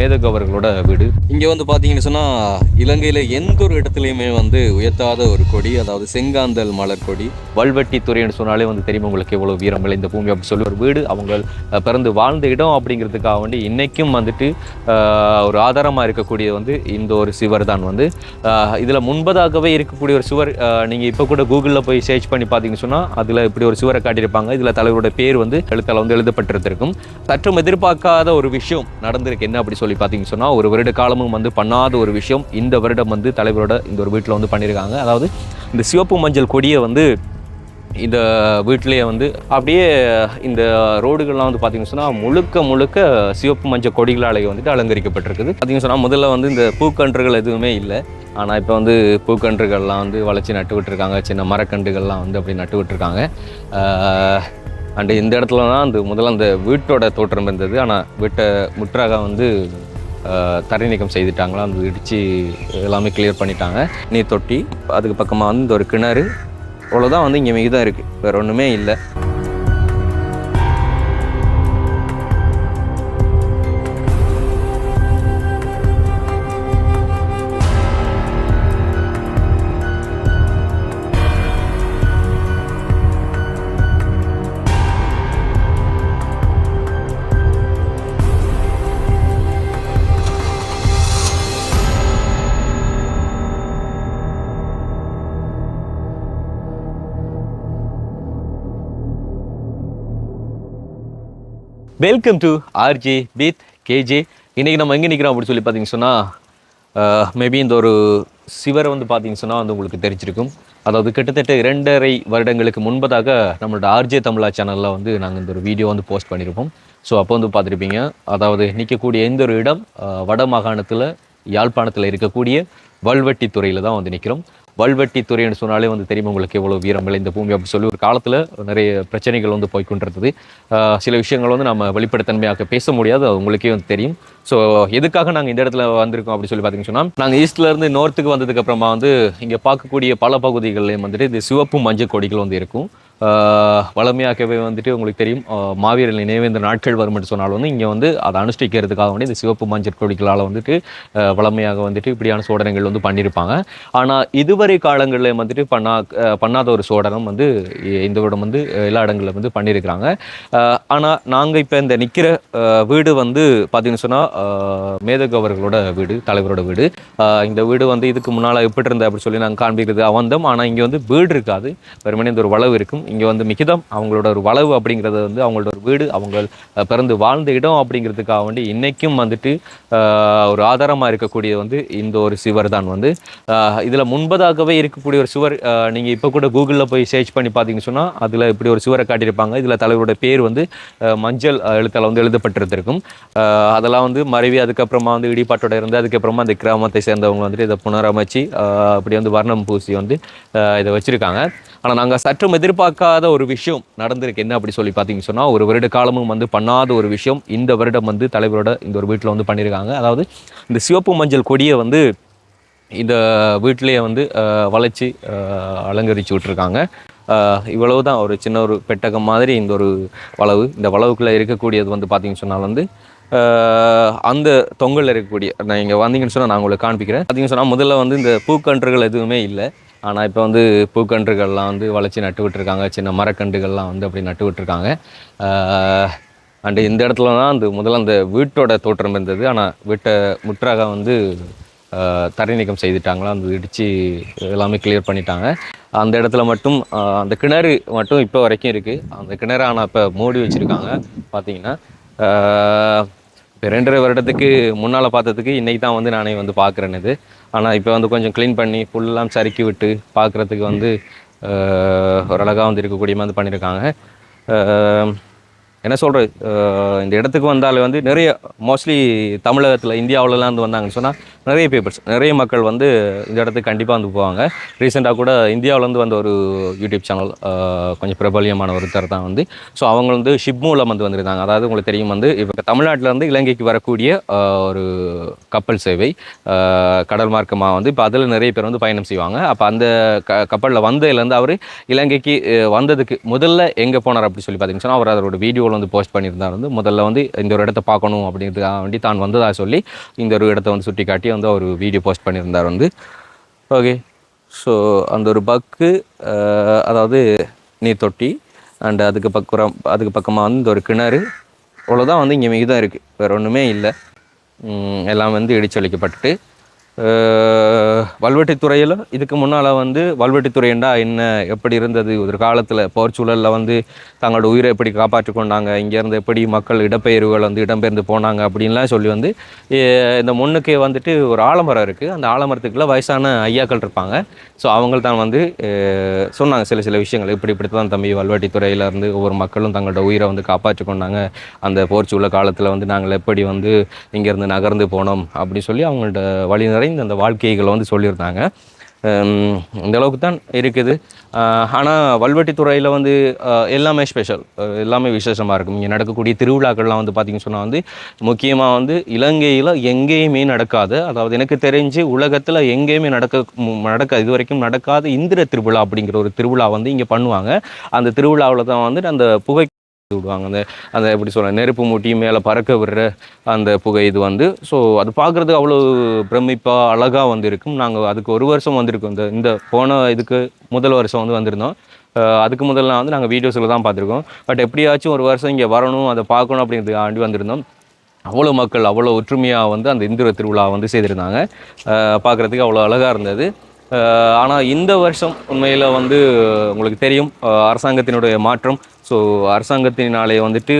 மேதகு அவர்களோட வீடு. இங்கே வந்து பார்த்தீங்கன்னு சொன்னால் இலங்கையில் எந்த ஒரு இடத்துலையுமே வந்து உயர்த்தாத ஒரு கொடி அதாவது செங்காந்தல் மலர் கொடி. வல்வெட்டி துறைன்னு சொன்னாலே வந்து தெரியும் உங்களுக்கு எவ்வளோ வீரம் விளைந்த பூமி அப்படி சொல்லி ஒரு வீடு. அவங்க பிறந்து வாழ்ந்த இடம் அப்படிங்கிறதுக்காக வேண்டி இன்னைக்கும் வந்துட்டு ஒரு ஆதாரமாக இருக்கக்கூடிய வந்து இந்த ஒரு சிவர் தான் வந்து. இதில் முன்பதாகவே இருக்கக்கூடிய ஒரு சுவர் நீங்கள் இப்போ கூட கூகுளில் போய் சர்ச் பண்ணி பார்த்தீங்கன்னு சொன்னால் அதில் இப்படி ஒரு சுவரை காட்டியிருப்பாங்க. இதில் தலைவரோட பேர் வந்து எழுத்தால் வந்து எழுதப்பட்டிருந்திருக்கும். சற்றும் எதிர்பார்க்காத ஒரு விஷயம் நடந்திருக்கு. என்ன அப்படி சொல்லி பார்த்தீங்கன்னு சொன்னால் ஒரு வருட காலமும் வந்து பண்ணாத ஒரு விஷயம். இந்த வருடம் வந்து தலைவரோட இந்த ஒரு வீட்டில் வந்து பண்ணியிருக்காங்க அதாவது இந்த சிவப்பு மஞ்சள் கொடியை வந்து இந்த வீட்டிலேயே வந்து அப்படியே இந்த ரோடுகள்லாம் வந்து பார்த்தீங்கன்னு சொன்னால் முழுக்க முழுக்க சிவப்பு மஞ்சள் கொடிகளாலே வந்துட்டு அலங்கரிக்கப்பட்டிருக்குது. பார்த்தீங்கன்னு சொன்னால் முதல்ல வந்து இந்த பூக்கன்றுகள் எதுவுமே இல்லை. ஆனால் இப்போ வந்து பூக்கன்றுகள்லாம் வந்து வளர்ச்சி நட்டு விட்டுருக்காங்க சின்ன மரக்கன்றுகள்லாம் வந்து அப்படி நட்டு விட்டுருக்காங்க அண்டு இந்த இடத்துல தான் அந்த முதல்ல அந்த வீட்டோட தோற்றம் இருந்தது. ஆனால் வீட்டை முற்றாக வந்து தரை நீக்கம் செய்துட்டாங்களா அந்த இடித்து எல்லாமே கிளியர் பண்ணிட்டாங்க. நீர் தொட்டி அதுக்கு பக்கமாக வந்து இந்த ஒரு கிணறு அவ்வளோதான் வந்து இங்கே மிகுதான் இருக்குது வேறு ஒன்றுமே இல்லை. Welcome to RJ with KJ இன்றைக்கி நம்ம எங்கே நிற்கிறோம் அப்படின்னு சொல்லி பார்த்தீங்கன்னு சொன்னால் மேபி இந்த ஒரு சிவரை வந்து பார்த்தீங்கன்னு சொன்னால் வந்து உங்களுக்கு தெரிஞ்சிருக்கும். அதாவது கிட்டத்தட்ட இரண்டரை வருடங்களுக்கு முன்பதாக நம்மளோட ஆர்ஜே தமிழா சேனலில் வந்து நாங்கள் இந்த ஒரு வீடியோ வந்து போஸ்ட் பண்ணியிருப்போம் ஸோ அப்போ வந்து பார்த்துருப்பீங்க அதாவது நிற்கக்கூடிய எந்த ஒரு இடம் வட மாகாணத்தில் யாழ்ப்பாணத்தில் இருக்கக்கூடிய வல்வெட்டித்துறையில் தான் வந்து நிற்கிறோம் வல்வெட்டி துறைன்னு சொன்னாலே வந்து தெரியும் உங்களுக்கு எவ்வளோ வீரம் விளைந்த பூமி அப்படி சொல்லி ஒரு காலத்தில் நிறைய பிரச்சனைகள் வந்து போய்கொண்டிருந்தது சில விஷயங்கள் வந்து நம்ம வெளிப்படைத்தன்மையாக பேச முடியாது அது உங்களுக்கே வந்து தெரியும். ஸோ எதுக்காக நாங்கள் இந்த இடத்துல வந்திருக்கோம் அப்படின்னு சொல்லி பார்த்தீங்கன்னு சொன்னால் நாங்கள் ஈஸ்ட்லேருந்து நோர்த்துக்கு வந்ததுக்கப்புறமா வந்து இங்கே பார்க்கக்கூடிய பல பகுதிகள்லையும் வந்துட்டு இந்த சிவப்பு மஞ்சள் கொடிகள் வந்து இருக்கும். வளமையாகவே வந்துட்டு உங்களுக்கு தெரியும். மாவீரர் நினைவேந்த நாட்கள் வரும் என்று சொன்னாலும் வந்து இங்கே வந்து அதை அனுஷ்டிக்கிறதுக்காக வேண்டி இந்த சிவப்பு மஞ்சள் கொடிகளால் வந்துட்டு வளமையாக வந்துட்டு இப்படியான சோடனைகள் வந்து பண்ணியிருப்பாங்க. ஆனால் இதுவரை காலங்களில் வந்துட்டு பண்ணா பண்ணாத ஒரு சோடனம் வந்து இந்த வருடம் வந்து எல்லா இடங்களில் வந்து பண்ணியிருக்கிறாங்க. ஆனால் நாங்கள் இப்போ இந்த நிற்கிற வீடு வந்து பார்த்தீங்கன்னு சொன்னால் மேதகு அவர்களோட வீடு தலைவரோட வீடு. இந்த வீடு வந்து இதுக்கு முன்னால் எப்படி இருந்த அப்படி சொல்லி நாங்கள் காண்பிக்கிறது அவந்தம். ஆனால் இங்கே வந்து வீடு இருக்காது. வெறுமனே இந்த ஒரு வளவு இருக்கும். இங்கே வந்து மிகிதம் அவங்களோட ஒரு வளவு அப்படிங்கிறது வந்து அவங்களோட ஒரு வீடு அவங்க பிறந்து வாழ்ந்த இடம் அப்படிங்கிறதுக்காக வேண்டி இன்றைக்கும் வந்துட்டு ஒரு ஆதாரமாக இருக்கக்கூடிய வந்து இந்த ஒரு சிவர் தான் வந்து. இதில் முன்பதாகவே இருக்கக்கூடிய ஒரு சுவர் நீங்கள் இப்போ கூட கூகுளில் போய் சர்ச் பண்ணி பார்த்தீங்கன்னு சொன்னால் அதில் இப்படி ஒரு சுவரை காட்டியிருப்பாங்க. இதில் தலைவரோட பேர் வந்து மஞ்சள் எழுத்தால் வந்து எழுதப்பட்டிருந்திருக்கும். அதெல்லாம் வந்து மறைவி அதுக்கப்புறமா வந்து இடிபாட்டோட இருந்து அதுக்கப்புறமா அந்த கிராமத்தை சேர்ந்தவங்க வந்துட்டு இதை புனரமைச்சு அப்படி வந்து வர்ணம் பூசி வந்து இதை வச்சுருக்காங்க. ஆனால் நாங்கள் சற்றும் எதிர்பார்க்காத ஒரு விஷயம் நடந்திருக்கு. என்ன அப்படி சொல்லி பார்த்தீங்கன்னு சொன்னால் ஒரு வருட காலமும் வந்து பண்ணாத ஒரு விஷயம் இந்த வருடம் வந்து தலைவரோட இந்த ஒரு வீட்டில் வந்து பண்ணியிருக்காங்க அதாவது இந்த சிவப்பு மஞ்சள் கொடியை வந்து இந்த வீட்டிலேயே வந்து வளைச்சி அலங்கரித்து அலங்கரிச்சு விட்ருக்காங்க இவ்வளவு தான் ஒரு சின்ன ஒரு பெட்டகம் மாதிரி இந்த ஒரு வளவு. இந்த வளவுக்குள்ளே இருக்கக்கூடியது வந்து பார்த்தீங்கன்னு சொன்னால் வந்து அந்த தொங்கலில் இருக்கக்கூடிய நான் இங்கே வந்தீங்கன்னு சொன்னால் நான் உங்களுக்கு காண்பிக்கிறேன். பார்த்திங்கன்னு சொன்னால் முதல்ல வந்து இந்த பூக்கன்றுகள் எதுவுமே இல்லை. ஆனால் இப்போ வந்து பூக்கன்றுகள்லாம் வந்து வளைச்சி நட்டு விட்டுருக்காங்க. சின்ன மரக்கன்றுகள்லாம் வந்து அப்படி நட்டு விட்டுருக்காங்க. அண்டு இந்த இடத்துல தான் அந்த முதல்ல அந்த வீட்டோட தோற்றம் இருந்தது. ஆனால் வீட்டை முற்றாக வந்து தரை நீக்கம் செய்துட்டாங்களா? அந்த இடித்து எல்லாமே கிளியர் பண்ணிட்டாங்க. அந்த இடத்துல மட்டும் அந்த கிணறு மட்டும் இப்போ வரைக்கும் இருக்குது அந்த கிணறு ஆனால் இப்போ மூடி வச்சுருக்காங்க. பார்த்தீங்கன்னா இப்போ ரெண்டரை வருடத்துக்கு முன்னால் பார்த்ததுக்கு இன்றைக்கி தான் வந்து நானே வந்து பார்க்குறேன் இது. ஆனால் இப்போ வந்து கொஞ்சம் க்ளீன் பண்ணி ஃபுல்லாம் சறுக்கி விட்டு பார்க்குறதுக்கு வந்து ஆஹ், ஒரு அழகாக வந்து இருக்கக்கூடிய மாதிரி பண்ணியிருக்காங்க ஆஹ், என்ன சொல்கிறது இந்த இடத்துக்கு வந்தாலே வந்து நிறைய மோஸ்ட்லி தமிழகத்தில் இந்தியாவிலலாம் வந்து வந்தாங்கன்னு சொன்னால் நிறைய பேப்பர்ஸ் நிறைய மக்கள் வந்து இந்த இடத்துக்கு கண்டிப்பாக வந்து போவாங்க. ரீசெண்டாக கூட இந்தியாவிலேருந்து வந்த ஒரு யூடியூப் சேனல் கொஞ்சம் பிரபலியமான ஒருத்தர் தான் வந்து. ஸோ அவங்க வந்து ஷிப் மூலம் வந்து வந்திருந்தாங்க. அதாவது உங்களுக்கு தெரியும் வந்து இப்போ தமிழ்நாட்டிலேருந்து இலங்கைக்கு வரக்கூடிய ஒரு கப்பல் சேவை கடல் மார்க்கமாக வந்து இப்போ அதில் நிறைய பேர் வந்து பயணம் செய்வாங்க. அப்போ அந்த க கப்பலில் வந்ததுலேருந்து அவர் இலங்கைக்கு வந்ததுக்கு முதல்ல எங்கே போனார் அப்படி சொல்லி பார்த்தீங்கன்னா அவர் அதோட வீடியோவில் வந்து போஸ்ட் பண்ணியிருந்தார் வந்து முதல்ல வந்து இந்த ஒரு இடத்த பார்க்கணும் அப்படின்றதுக்காக வேண்டி தான் வந்ததாக சொல்லி இந்த ஒரு இடத்த வந்து சுட்டி காட்டி வந்து அவர் வீடியோ போஸ்ட் பண்ணியிருந்தார் வந்து. ஓகே ஸோ அந்த ஒரு பக்கு அதாவது நீர் தொட்டி அண்ட் அதுக்கு பக்கம் அதுக்கு பக்கமாக வந்து இந்த ஒரு கிணறு இவ்வளோதான் வந்து இங்கே மிகுதான் இருக்குது வேறு ஒன்றுமே இல்லை. எல்லாம் வந்து இடிச்சொலிக்கப்பட்டுட்டு வல்வெட்டித்துறையில் இதுக்கு முன்னால் வந்து வல்வெட்டித்துறைண்டா என்ன எப்படி இருந்தது? ஒரு காலத்தில் போர்ச்சூழலில் வந்து தங்களோட உயிரை எப்படி காப்பாற்றி கொண்டாங்க? இங்கேருந்து எப்படி மக்கள் இடப்பெயர்வுகள் வந்து இடம்பெயர்ந்து போனாங்க அப்படின்லாம் சொல்லி வந்து இந்த முன்னுக்கே வந்துட்டு ஒரு ஆலமரம் இருக்குது அந்த ஆலமரத்துக்குள்ளே வயசான ஐயாக்கள் இருப்பாங்க. ஸோ அவங்க தான் வந்து சொன்னாங்க சில சில விஷயங்கள். இப்படி இப்படி தான் தம்பி வல்வெட்டித்துறையிலேருந்து ஒவ்வொரு மக்களும் தங்களோட உயிரை வந்து காப்பாற்றி கொண்டாங்க. அந்த போர்ச்சூழல் காலத்தில் வந்து நாங்கள் எப்படி வந்து இங்கேருந்து நகர்ந்து போனோம் அப்படின்னு சொல்லி அவங்கள்ட்ட வழி நிறைந்த அந்த வாழ்க்கைகளை வந்து சொல்லியிருந்தாங்க. இந்த அளவுக்கு தான் இருக்குது. ஆனால் வல்வெட்டித்துறையில் வந்து எல்லாமே ஸ்பெஷல் எல்லாமே விசேஷமாக இருக்கும். இங்கே நடக்கக்கூடிய திருவிழாக்கள்லாம் வந்து பார்த்திங்கன்னு சொன்னால் வந்து முக்கியமாக வந்து இலங்கையில் எங்கேயுமே நடக்காது. அதாவது எனக்கு தெரிஞ்சு உலகத்தில் எங்கேயுமே நடக்க நடக்க இது வரைக்கும் நடக்காத இந்திர திருவிழா அப்படிங்கிற ஒரு திருவிழா வந்து இங்கே பண்ணுவாங்க. அந்த திருவிழாவில் தான் வந்து அந்த புகை விடுவாங்க. அந்த அந்த எப்படி சொல்ல நெருப்பு மூட்டி மேலே பறக்க விடுற அந்த புகை இது வந்து. ஸோ அது பார்க்குறதுக்கு அவ்வளோ பிரமிப்பாக அழகாக வந்து இருக்கும் நாங்கள் அதுக்கு ஒரு வருஷம் வந்திருக்கோம். இந்த இந்த போன இதுக்கு முதல் வருஷம் வந்து வந்திருந்தோம். அதுக்கு முதல்ல வந்து நாங்கள் வீடியோஸில் தான் பார்த்துருக்கோம். பட் எப்படியாச்சும் ஒரு வருஷம் இங்கே வரணும் அதை பார்க்கணும் அப்படிங்கிறது ஆண்டி வந்திருந்தோம். அவ்வளோ மக்கள் அவ்வளோ ஒற்றுமையாக வந்து அந்த இந்திர திருவிழா வந்து செய்திருந்தாங்க. பார்க்குறதுக்கு அவ்வளோ அழகாக இருந்தது. ஆனால் இந்த வருஷம் உண்மையில் வந்து உங்களுக்கு தெரியும். அரசாங்கத்தினுடைய மாற்றம் ஸோ அரசாங்கத்தினாலே வந்துட்டு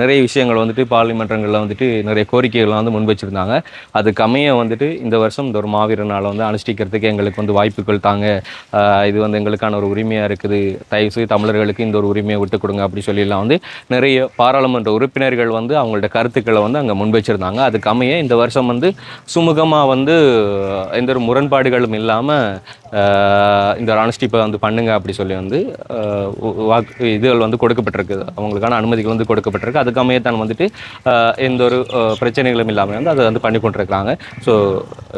நிறைய விஷயங்கள் வந்துட்டு பார்லிமெண்ட்களில் வந்துட்டு நிறைய கோரிக்கைகள்லாம் வந்து முன் வச்சுருந்தாங்க. அதுக்கு அமைய வந்துட்டு இந்த வருஷம் இந்த ஒரு மாவீரனால் நாளை வந்து அனுஷ்டிக்கிறதுக்கு எங்களுக்கு வந்து வாய்ப்புகள் தாங்க. இது வந்து எங்களுக்கான ஒரு உரிமையாக இருக்குது. தயவுசெய்து தமிழர்களுக்கு இந்த ஒரு உரிமையை விட்டு கொடுங்க அப்படி சொல்லிலாம் வந்து நிறைய பாராளுமன்ற உறுப்பினர்கள் வந்து அவங்களோட கருத்துக்களை வந்து அங்கே முன் வச்சிருந்தாங்க. அதுக்கு அமைய இந்த வருஷம் வந்து சுமூகமாக வந்து எந்த ஒரு முரண்பாடுகளும் இல்லாமல் இந்த ஒரு அனுஷ்டிப்பை வந்து பண்ணுங்க அப்படி சொல்லி வந்து வாக்கு இது அனுமதிகள் வந்து கொடுக்கப்பட்டிருக்கு. அவங்களுக்கான அனுமதிகள் வந்து கொடுக்கப்பட்டிருக்கு. அதுக்கு அமையத்தான் தான் வந்துட்டு எந்த ஒரு பிரச்சனைகளும் இல்லாமல் வந்து அதை வந்து பண்ணி கொண்டிருக்கிறாங்க ஸோ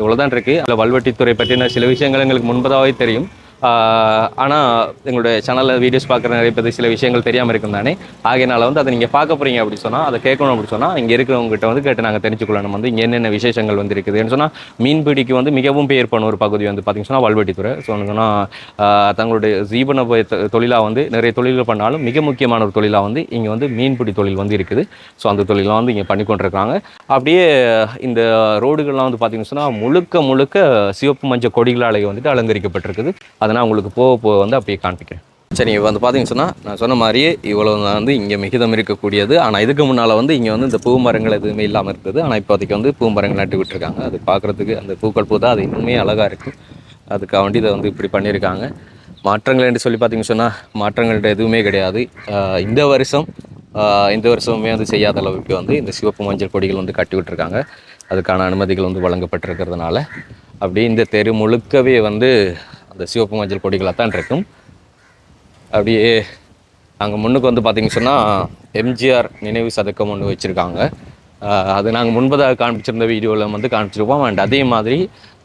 இவ்வளோதான் இருக்குது அதில் வல்வெட்டித்துறை பற்றின சில விஷயங்கள் எங்களுக்கு முன்பதாகவே தெரியும். ஆனால் எங்களுடைய சேனலில் வீடியோஸ் பார்க்குற நிறைய பேர் சில விஷயங்கள் தெரியாமல் இருக்கும் தானே? ஆகையினால வந்து அதை நீங்கள் பார்க்க போகிறீங்க அப்படி சொன்னால் அதை கேட்கணும் அப்படி சொன்னால் இங்கே இருக்கிறவங்ககிட்ட வந்து கேட்டு நாங்கள் தெரிஞ்சுக்கொள்ளணும். வந்து இங்கே என்னென்ன விசேஷங்கள் வந்து இருக்குதுன்னு சொன்னால் மீன்பிடிக்கு வந்து மிகவும் பெயர் பண்ண ஒரு பகுதி வந்து பார்த்திங்கன்னா சொன்னால் வல்வெட்டித்துறை. ஸோ சொன்னால் தங்களுடைய ஜீவன தொ- தொழிலாக வந்து நிறைய தொழில்கள் பண்ணாலும் மிக முக்கியமான ஒரு தொழிலாக வந்து இங்கே வந்து மீன்பிடி தொழில் வந்து இருக்குது. ஸோ அந்த தொழிலாம் வந்து இங்கே பண்ணி கொண்டிருக்காங்க அப்படியே இந்த ரோடுகள்லாம் வந்து பார்த்திங்கன்னு சொன்னால் முழுக்க முழுக்க சிவப்பு மஞ்சள் கொடிகளாலே வந்துட்டு அலங்கரிக்கப்பட்டிருக்குது. அதை நான் உங்களுக்கு போக போக வந்து அப்படியே காண்பிக்கிறேன். சரி இப்போ வந்து பார்த்தீங்கன்னு சொன்னால் நான் சொன்ன மாதிரியே இவ்வளோ தான் வந்து இங்கே மிகுதம் இருக்கக்கூடியது. ஆனால் இதுக்கு முன்னால் வந்து இங்கே வந்து இந்த பூ மரங்கள் எதுவுமே இல்லாமல் இருந்தது. ஆனால் இப்போதைக்கு வந்து பூ மரங்கள் நட்டு விட்டுருக்காங்க. அது பார்க்குறதுக்கு அந்த பூக்கள் பூ தான் அது இன்னுமே அழகாக இருக்குது அதுக்காக வேண்டி இதை வந்து இப்படி பண்ணியிருக்காங்க மாற்றங்கள் என்று சொல்லி பார்த்தீங்கன்னு சொன்னால் மாற்றங்கள்ட்ட எதுவுமே கிடையாது. இந்த வருஷம் இந்த வருஷமே வந்து செய்யாத அளவுக்கு வந்து இந்த சிவப்பு மஞ்சள் கொடிகள் வந்து கட்டி விட்டுருக்காங்க. அதுக்கான அனுமதிகள் வந்து வழங்கப்பட்டிருக்கிறதுனால. அப்படியே இந்த தெரு முழுக்கவே வந்து இந்த சிவப்பு மஞ்சள் கொடிகளாக தான் இருக்கும். அப்படியே நாங்கள் முன்னுக்கு வந்து பார்த்திங்க சொன்னால் எம்ஜிஆர் நினைவு சதுக்கம் ஒன்று வச்சுருக்காங்க. அது நாங்கள் முன்பதாக காண்பிச்சிருந்த வீடியோவில் வந்து காண்பிச்சிருப்போம். அண்ட் அதே மாதிரி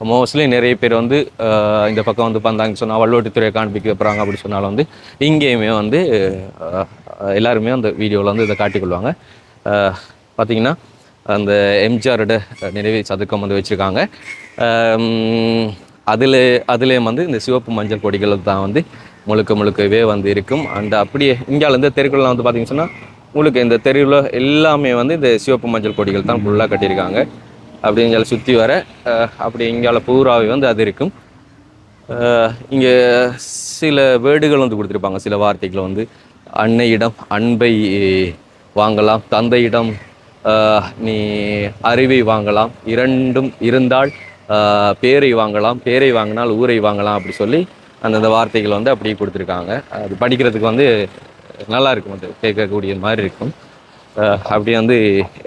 மோஸ்ட்லி நிறைய பேர் வந்து இந்த பக்கம் வந்து வந்தாங்கன்னு சொன்னால் வல்லோட்டித்துறையை காண்பிக்க போகிறாங்க அப்படி சொன்னாலும் வந்து இங்கேயுமே வந்து எல்லாருமே அந்த வீடியோவில் வந்து இதை காட்டிக்கொள்வாங்க. பார்த்திங்கன்னா பார்த்தீங்கன்னா அந்த எம்ஜிஆரோட நினைவு சதுக்கம் வந்து வச்சுருக்காங்க. அதில் அதுலேயும் வந்து இந்த சிவப்பு மஞ்சள் கொடிகள் தான் வந்து முழுக்க முழுக்கவே வந்து இருக்கும். அண்ட் அப்படியே இந்தியாவிலேருந்து இந்த தெருக்கள்லாம் வந்து பார்த்தீங்கன்னு சொன்னால் முழுக்க இந்த தெருவில் எல்லாமே வந்து இந்த சிவப்பு மஞ்சள் கொடிகள் தான் ஃபுல்லாக கட்டியிருக்காங்க. அப்படி இங்கே சுற்றி வர அப்படி இங்கால பூராவே வந்து அது இருக்கும். இங்கே சில வேர்டுகள் வந்து கொடுத்துருப்பாங்க. சில வார்த்தைகள் வந்து அன்னையிடம் அன்பை வாங்கலாம் தந்தையிடம் நீ அறிவை வாங்கலாம் இரண்டும் இருந்தால் பேரை வாங்கலாம் பேரை வாங்கினால் ஊரை வாங்கலாம் அப்படி சொல்லி அந்தந்த வார்த்தைகள் வந்து அப்படியே கொடுத்துருக்காங்க. அது படிக்கிறதுக்கு வந்து நல்லா இருக்கும். அது கேட்கக்கூடிய மாதிரி இருக்கும். அப்படி அப்படியே வந்து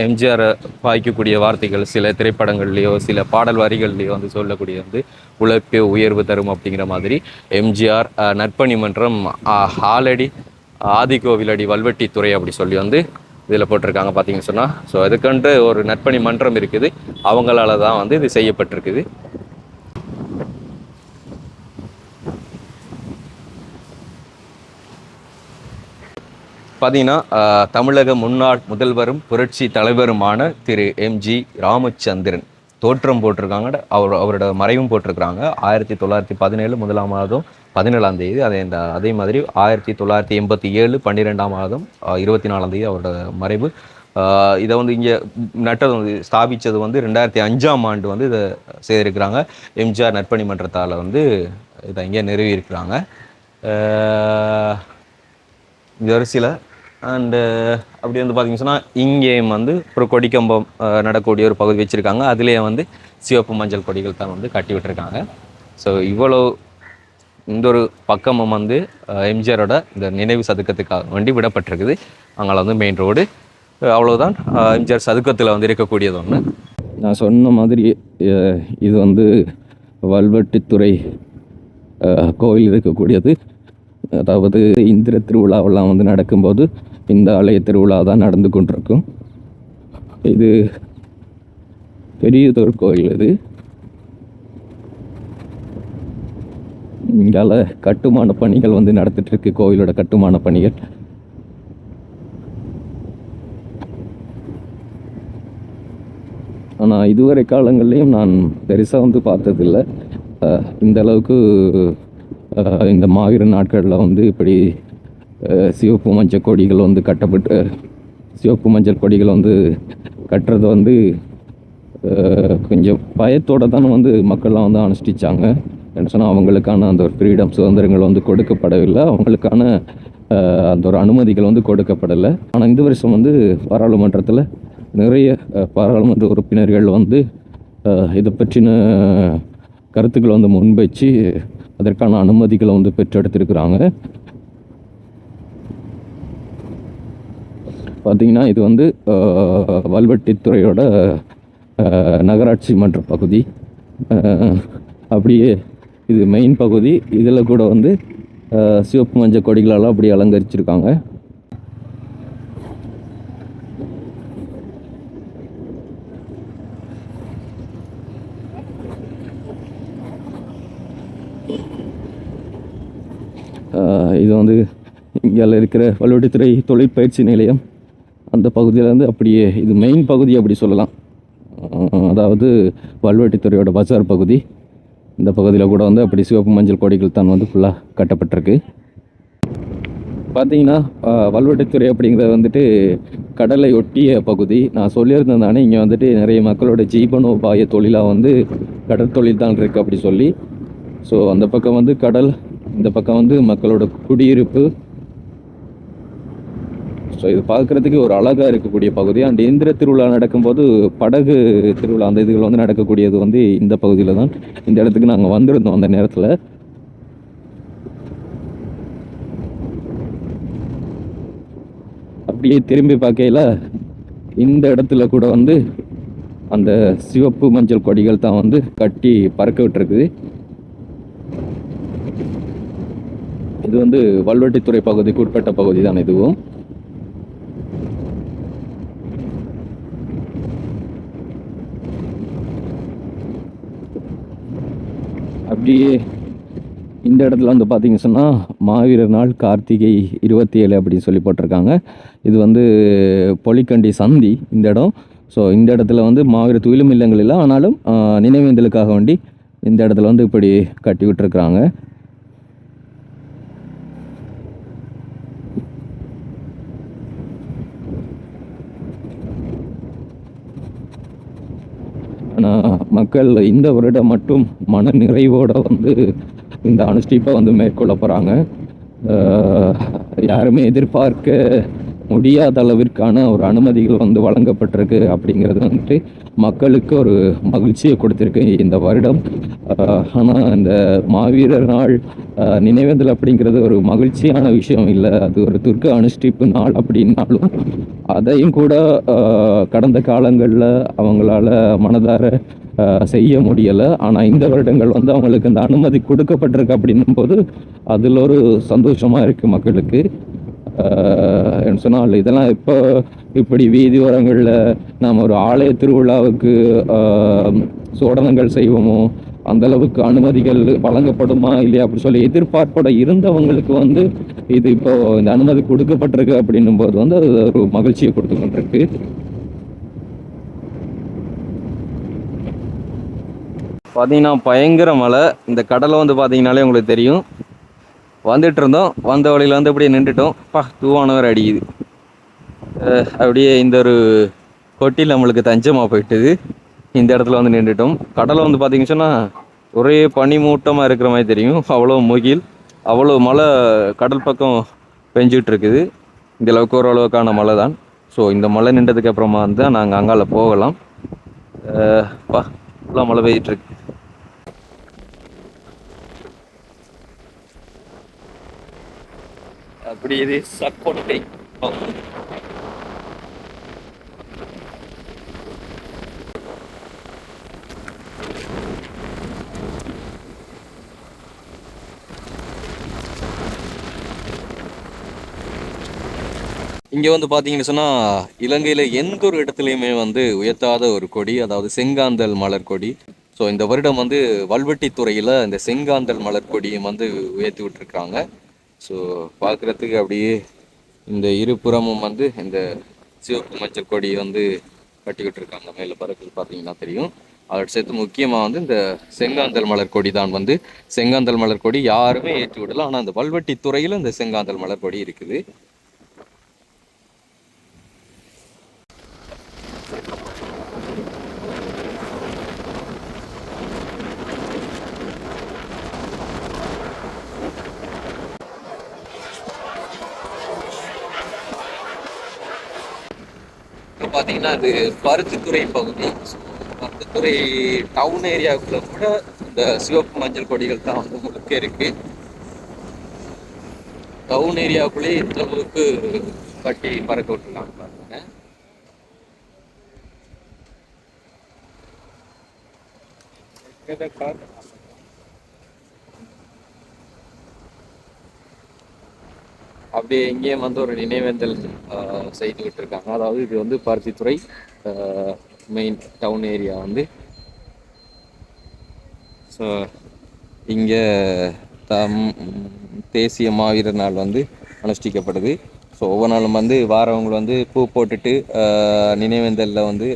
எம்ஜிஆரை பாய்க்கக்கூடிய வார்த்தைகள் சில திரைப்படங்கள்லேயோ சில பாடல் வரிகள்லேயோ வந்து சொல்லக்கூடிய வந்து உழைப்பே உயர்வு தரும் அப்படிங்கிற மாதிரி. எம்ஜிஆர் நற்பணி மன்றம் ஆலடி ஆதிகோவிலடி வல்வெட்டித்துறை அப்படி சொல்லி வந்து இதில் போட்டிருக்காங்க பார்த்தீங்கன்னு சொன்னால். ஸோ அதுக்கன்று ஒரு நற்பணி மன்றம் இருக்குது. அவங்களால தான் வந்து இது செய்யப்பட்டிருக்குது. பார்த்தீங்கன்னா தமிழக முன்னாள் முதல்வரும் புரட்சி தலைவருமான திரு எம்ஜி ராமச்சந்திரன். தோற்றம் போட்டிருக்காங்க. அவர் அவரோட மறைவும் போட்டிருக்கிறாங்க. ஆயிரத்தி தொள்ளாயிரத்தி பதினேழு முதலாம் மாதம் பதினேழாம் தேதி அதே இந்த அதே மாதிரி ஆயிரத்தி தொள்ளாயிரத்தி எண்பத்தி ஏழு பன்னிரெண்டாம் மாதம் இருபத்தி நாலாம் தேதி அவரோட மறைவு. இதை வந்து இங்கே நட்டது வந்து ஸ்தாபித்தது வந்து ரெண்டாயிரத்தி அஞ்சாம் ஆண்டு வந்து இதை செய்திருக்கிறாங்க. எம்ஜிஆர் நற்பணி மன்றத்தால் வந்து இதை இங்கே நிறுவியிருக்கிறாங்க. இது ஒரு சில அண்டு uh, அப்படி வந்து பார்த்தீங்கன்னு சொன்னால் இங்கேயும் வந்து ஒரு கொடிக்கம்பம் நடக்கூடிய நடக்கக்கூடிய ஒரு பகுதி வச்சுருக்காங்க. அதுலேயே வந்து சிவப்பு மஞ்சள் கொடிகள் தான் வந்து கட்டி விட்டுருக்காங்க. ஸோ இவ்வளோ இந்த ஒரு பக்கமும் வந்து uh, எம்ஜிஆரோட இந்த நினைவு சதுக்கத்துக்காக வேண்டி விடப்பட்டிருக்குது. அங்கே வந்து மெயின் ரோடு அவ்வளோதான் எம்ஜிஆர் சதுக்கத்தில் வந்து இருக்கக்கூடியது ஒன்று நான் சொன்ன மாதிரி இது வந்து வல்வெட்டித்துறை கோயில் இருக்கக்கூடியது. அதாவது இந்திர திருவிழாவெல்லாம் வந்து நடக்கும்போது இந்த ஆலய திருவிழா தான் நடந்து கொண்டிருக்கும். இது பெரியதொரு கோயில் இது. இங்கால கட்டுமான பணிகள் வந்து நடந்துட்டு இருக்கு கோயிலோட கட்டுமான பணிகள். ஆனால் இதுவரை காலங்கள்லையும் நான் பெருசாக வந்து பார்த்ததில்ல. இந்த அளவுக்கு இந்த மாவீர நாட்களில் வந்து இப்படி சிவப்பு மஞ்சள் கொடிகள் வந்து கட்டப்பட்டு சிவப்பு மஞ்சள் கொடிகள் வந்து கட்டுறது வந்து கொஞ்சம் பயத்தோடு தான் வந்து மக்கள்லாம் வந்து அனுஷ்டிச்சாங்க. என்ன சொன்னால் அவங்களுக்கான அந்த ஒரு ஃப்ரீடம் சுதந்திரங்கள் வந்து கொடுக்கப்படவில்லை. அவங்களுக்கான அந்த ஒரு அனுமதிகள் வந்து கொடுக்கப்படலை. ஆனால் இந்த வருஷம் வந்து பாராளுமன்றத்தில் நிறைய பாராளுமன்ற உறுப்பினர்கள் வந்து இதை பற்றின கருத்துக்களை வந்து முன்வைச்சு அதற்கான அனுமதிகளை வந்து பெற்றெடுத்திருக்கிறாங்க. பார்த்திங்கன்னா இது வந்து வல்வெட்டித்துறையோட நகராட்சி மன்ற பகுதி. அப்படியே இது மெயின் பகுதி. இதில் கூட வந்து சிவப்பு மஞ்சள் கொடிகளெல்லாம் அப்படி அலங்கரிச்சிருக்காங்க. இது வந்து இங்கே இருக்கிற வல்வெட்டித்துறை தொழிற்பயிற்சி நிலையம். அந்த பகுதியிலேருந்து அப்படியே இது மெயின் பகுதி அப்படி சொல்லலாம். அதாவது வல்வெட்டித்துறையோட பஜார் பகுதி. இந்த பகுதியில் கூட வந்து அப்படி சிவப்பு மஞ்சள் கொடிகள் தான் வந்து ஃபுல்லாக கட்டப்பட்டிருக்கு. பார்த்தீங்கன்னா வல்வெட்டித்துறை அப்படிங்கிறது வந்துட்டு கடலை ஒட்டிய பகுதி. நான் சொல்லியிருந்தேன் தானே இங்கே வந்துட்டு நிறைய மக்களோட ஜீவனோபாய தொழிலாக வந்து கடல் தொழில் தான் இருக்குது அப்படி சொல்லி. ஸோ அந்த பக்கம் வந்து கடல் இந்த பக்கம் வந்து மக்களோட குடியிருப்பு ஸோ இது பார்க்குறதுக்கு ஒரு அழகாக இருக்கக்கூடிய பகுதி. அண்ட் இந்திர திருவிழா நடக்கும்போது படகு திருவிழா அந்த இதுகள் வந்து நடக்கக்கூடியது வந்து இந்த பகுதியில் தான். இந்த இடத்துக்கு நாங்கள் வந்திருந்தோம் அந்த நேரத்தில். அப்படியே திரும்பி பார்க்கையில இந்த இடத்துல கூட வந்து அந்த சிவப்பு மஞ்சள் கொடிகள் தான் வந்து கட்டி பறக்க விட்டுருக்குது. இது வந்து வல்வெட்டித்துறை பகுதிக்கு உட்பட்ட பகுதி தான் இதுவும். அப்படியே இந்த இடத்துல வந்து பார்த்தீங்க சொன்னால் மாவீரர் நாள் கார்த்திகை இருபத்தி ஏழு அப்படின்னு சொல்லி போட்டிருக்காங்க. இது வந்து பொலிக்கண்டி சந்தி இந்த இடம். ஸோ இந்த இடத்துல வந்து மாவீரர் துயிலும் இல்லங்கள் இல்லை ஆனாலும் நினைவேந்தலுக்காக வேண்டி இந்த இடத்துல வந்து இப்படி கட்டி விட்டுருக்குறாங்க. மக்கள் இந்த வருடம் மட்டும் மன நிறைவோடு வந்து இந்த அனுஷ்டிப்பை வந்து மேற்கொள்ள போகிறாங்க யாருமே எதிர்பார்க்க முடியாத அளவிற்கான ஒரு அனுமதிகள் வந்து வழங்கப்பட்டிருக்கு அப்படிங்கிறது வந்துட்டு மக்களுக்கு ஒரு மகிழ்ச்சியை கொடுத்துருக்கு இந்த வருடம். ஆனால் இந்த மாவீரர் நாள் நினைவேந்தல் அப்படிங்கிறது ஒரு மகிழ்ச்சியான விஷயம் இல்லை. அது ஒரு துர்க்க அனுஷ்டிப்பு நாள் அப்படின்னாலும் அதையும் கூட கடந்த காலங்களில் அவங்களால மனதார செய்ய முடியலை. ஆனால் இந்த வருடங்கள் வந்து அவங்களுக்கு அந்த அனுமதி கொடுக்கப்பட்டிருக்கு அப்படின்னும் போது அதில் ஒரு சந்தோஷமாக இருக்குது மக்களுக்கு. என்ன சொன்னால் இதெல்லாம் இப்போ இப்படி வீதி ஓரங்களில் நாம் ஒரு ஆலய திருவிழாவுக்கு சோடனங்கள் செய்வோமோ அந்த அளவுக்கு அனுமதிகள் வழங்கப்படுமா இல்லையா அப்படி சொல்லி எதிர்பார்ப்போட இருந்தவங்களுக்கு வந்து இது இப்போ இந்த அனுமதி கொடுக்கப்பட்டிருக்கு அப்படின்னும் போது வந்து அது ஒரு மகிழ்ச்சியை கொடுத்து கொண்டிருக்கு. பார்த்தீங்கன்னா பயங்கர மழை. இந்த கடலை வந்து பார்த்தீங்கனாலே உங்களுக்கு தெரியும். வந்துட்டு இருந்தோம் வந்த வழியில் வந்து அப்படியே நின்றுட்டோம். பா தூவானவர் அடிக்குது. அப்படியே இந்த ஒரு கொட்டியில் நம்மளுக்கு தஞ்சமாக போயிட்டுது. இந்த இடத்துல வந்து நின்றுட்டோம். கடலை வந்து பார்த்தீங்கன்னு சொன்னால் ஒரே பனி மூட்டமாக இருக்கிற மாதிரி தெரியும். அவ்வளோ முகில் அவ்வளோ மழை கடல் பக்கம் பெஞ்சிகிட்டு இருக்குது இந்த அளவுக்கு ஓரளவுக்கான மழை தான். ஸோ இந்த மழை நின்றதுக்கு அப்புறமா வந்து நாங்கள் அங்கால போகலாம். பா ஃபுல்லாக மழை பெய்யிட்டு இருக்கு அப்படி இது சக்கொட்டை இங்கே வந்து பார்த்தீங்கன்னு சொன்னால் இலங்கையில் எந்த ஒரு இடத்துலையுமே வந்து உயர்த்தாத ஒரு கொடி அதாவது செங்காந்தல் மலர் கொடி. ஸோ இந்த வருடம் வந்து வல்வெட்டித்துறையில் இந்த செங்காந்தல் மலர் கொடியும் வந்து உயர்த்தி விட்டுருக்காங்க. ஸோ பார்க்குறதுக்கு அப்படியே இந்த இருபுறமும் வந்து இந்த சிவப்பு மஞ்சள் கொடி வந்து கட்டி விட்டுருக்காங்க மேலே பறக்குது பார்த்தீங்கன்னா தெரியும். அதோட சேர்த்து முக்கியமாக வந்து இந்த செங்காந்தல் மலர் கொடி தான் வந்து. செங்காந்தல் மலர் கொடி யாருமே ஏற்றி விடலாம் ஆனால் அந்த வல்வெட்டித்துறையில் இந்த செங்காந்தல் மலர் கொடி இருக்குது. பார்த்தீங்கன்னா அது பருத்தித்துறை பகுதி. பருத்தித்துறை டவுன் ஏரியாவுக்குள்ள கூட இந்த சிவப்பு மஞ்சள் கொடிகள் தான் வந்து உங்களுக்கு இருக்கு. டவுன் ஏரியாவுக்குள்ளே இந்த அளவுக்கு கட்டி பறக்க விட்டுருக்காங்க பாருங்க. அப்படியே இங்கேயும் வந்து ஒரு நினைவேந்தல் ஆஹ், செய்து விட்டுருக்காங்க அதாவது இது வந்து பருத்தித்துறை மெயின் டவுன் ஏரியா வந்து. ஸோ இங்கே தம் தேசிய மாவீரர் நாள் வந்து அனுஷ்டிக்கப்படுது. ஸோ ஒவ்வொரு நாளும் வந்து வாரவங்க வந்து பூ போட்டுட்டு நினைவேந்தலில் வந்து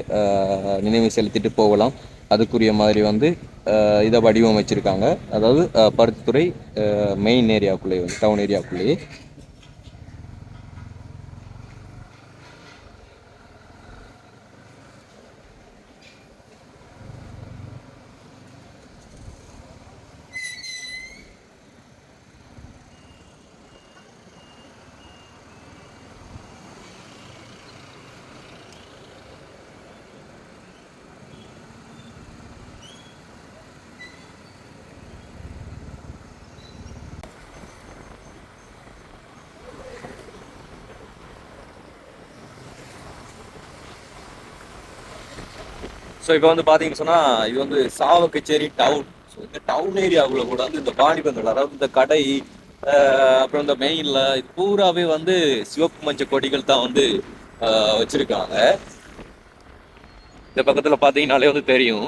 நினைவு செலுத்திட்டு போகலாம். அதுக்குரிய மாதிரி வந்து இதை இதை வடிவமைச்சிருக்காங்க. அதாவது பருத்தித்துறை மெயின் ஏரியாவுக்குள்ளேயே வந்து டவுன் ஏரியாவுக்குள்ளேயே ஸோ இப்போ வந்து பார்த்தீங்கன்னு சொன்னால் இது வந்து சாவக்கச்சேரி டவுன் ஸோ இந்த டவுன் ஏரியாவுக்குள்ள கூட வந்து இந்த வாணிபங்கள் அதாவது இந்த கடை ஆஹ் அப்புறம் இந்த மெயினில் இது பூராவே வந்து சிவப்பு மஞ்சள் கொடிகள் தான் வந்து ஆஹ் வச்சிருக்காங்க. இந்த பக்கத்தில் பார்த்தீங்கன்னாலே வந்து தெரியும்.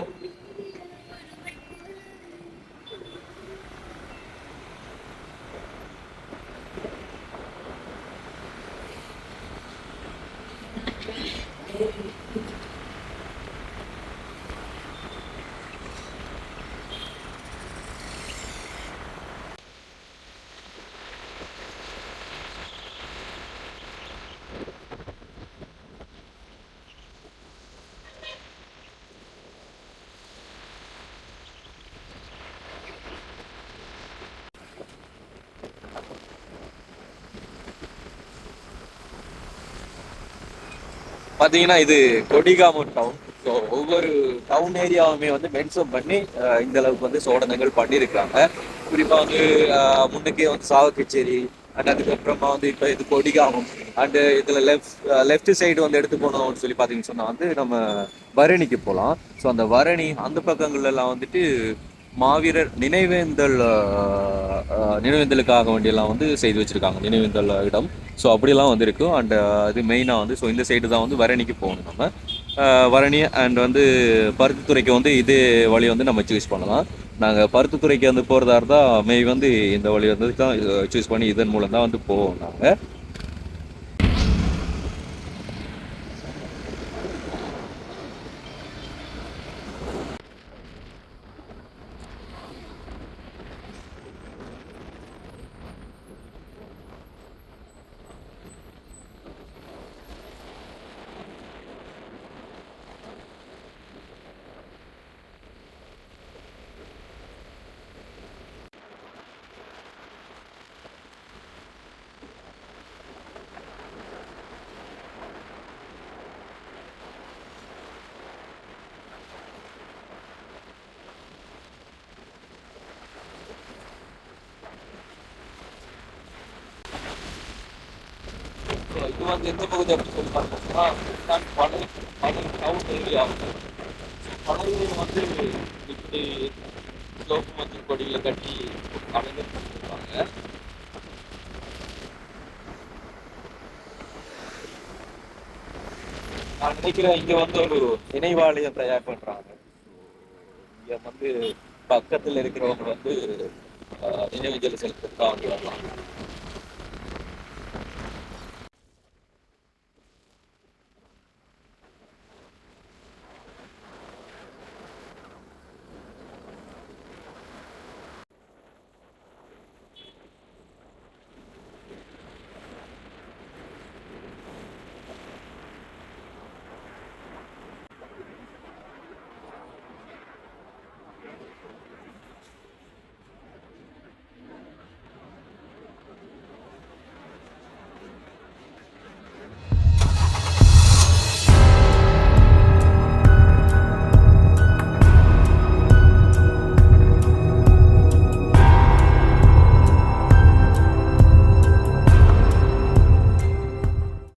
பார்த்தீங்கன்னா இது கொடிகாமம் டவுன் ஸோ ஒவ்வொரு டவுன் ஏரியாவுமே வந்து மென்ஷன் பண்ணி இந்த அளவுக்கு வந்து சோதனைகள் பண்ணியிருக்காங்க குறிப்பாக வந்து முன்னுக்கே வந்து சாவக்கச்சேரி அண்ட் அதுக்கப்புறமா வந்து இப்போ இது கொடிகாமம் அண்டு இதில் லெஃப்ட் லெஃப்ட் சைடு வந்து எடுத்து போனோம்னு சொல்லி பார்த்தீங்கன்னு சொன்னால் வந்து நம்ம பரணிக்கு போகலாம் ஸோ அந்த பரணி அந்த பக்கங்கள்லாம் வந்துட்டு மாவீரர் நினைவேந்தல் நினைவேந்தலுக்காக வேண்டியெல்லாம் வந்து செய்து வச்சுருக்காங்க நினைவேந்தல் இடம். ஸோ அப்படிலாம் வந்து இருக்கும் அண்ட் இது மெயினாக வந்து ஸோ இந்த சைடு தான் வந்து வரணிக்கு போகணும் நம்ம. வரணி அண்ட் வந்து பருத்தித்துறைக்கு வந்து இதே வழி வந்து நம்ம சூஸ் பண்ணலாம். நாங்கள் பருத்தித்துறைக்கு வந்து போகிறதா இருந்தால் மே வந்து இந்த வழி வந்து தான் சூஸ் பண்ணி இதன் மூலம் தான் வந்து போவோம் நாங்கள் இது வந்து எந்த பகுதி அப்படின்னு சொல்லி பார்த்தோம்னா நான் பனை பனை டவுன் ஏரியா பனையில் வந்து இப்படி சிவப்பு மஞ்சள் கொடியில கட்டி அலைஞர் பண்ணிருப்பாங்க. நான் நினைக்கிறேன் இங்க வந்து ஒரு நினைவாலயம் தயார் பண்றாங்க. இங்க வந்து பக்கத்துல இருக்கிறவங்க வந்து ஆஹ், நினைவஞ்சலி செலுத்துறதுக்காக வரலாம்